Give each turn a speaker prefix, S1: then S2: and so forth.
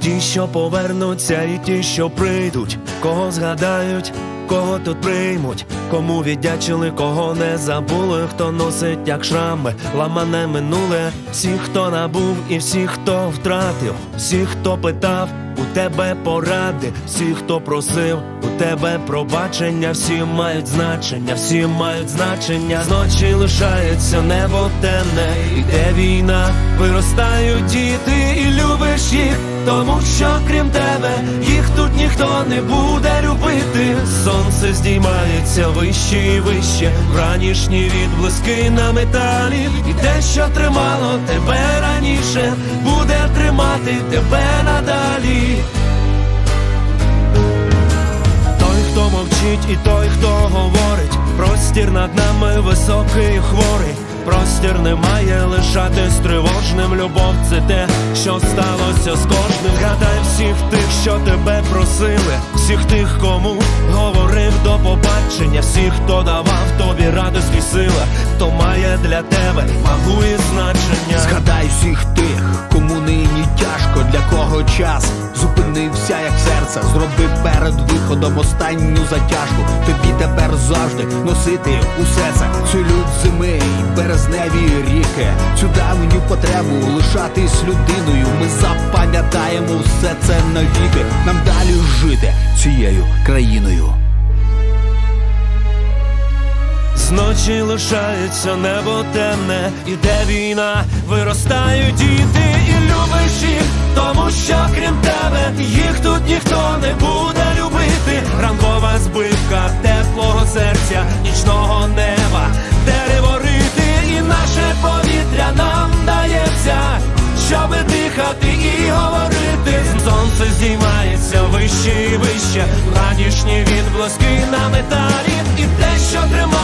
S1: ті, що повернуться, і ті, що прийдуть, кого згадають, кого тут приймуть, кому віддячили, кого не забули, хто носить як шрами, ламане минуле, всі, хто набув, і всі, хто втратив, всі, хто питав. У тебе поради, всі, хто просив, у тебе пробачення, всі мають значення, всі мають значення. Зночі лишається небо темне, іде війна, виростають діти, і любиш їх, тому що крім тебе їх тут ніхто не буде любити. Сонце здіймається вище і вище, вранішні відблиски на металі, і те, що тримало тебе раніше, буде тримати тебе надалі. Мовчить, і той, хто говорить, простір над нами високий хворий. Простір не має лишатись тривожним. Любов це те, що сталося з кожним. Гадай всіх тих, що тебе просили, всіх тих, кому говорив до побачення, всіх, хто давав тобі радість і сила, хто має для тебе вагу і значення.
S2: Згадай всіх тих, кому нині тяжко, для кого час серце. Зроби перед виходом останню затяжку. Тобі тепер завжди носити усе це. Цю лють зими й березневі ріки. Цю давню потребу лишатись людиною. Ми запам'ятаємо все це навіки. Нам далі жити цією країною.
S1: Зночі лишається небо темне, іде війна, виростають діти і любиш їх, тому що крім тебе їх тут ніхто не буде любити. Ранкова збивка теплого серця, нічного неба, дерево рити, і наше повітря нам дається, щоби дихати і говорити. Сонце здіймається вище і вище, ранішні відблиски на металі, і те, що тримає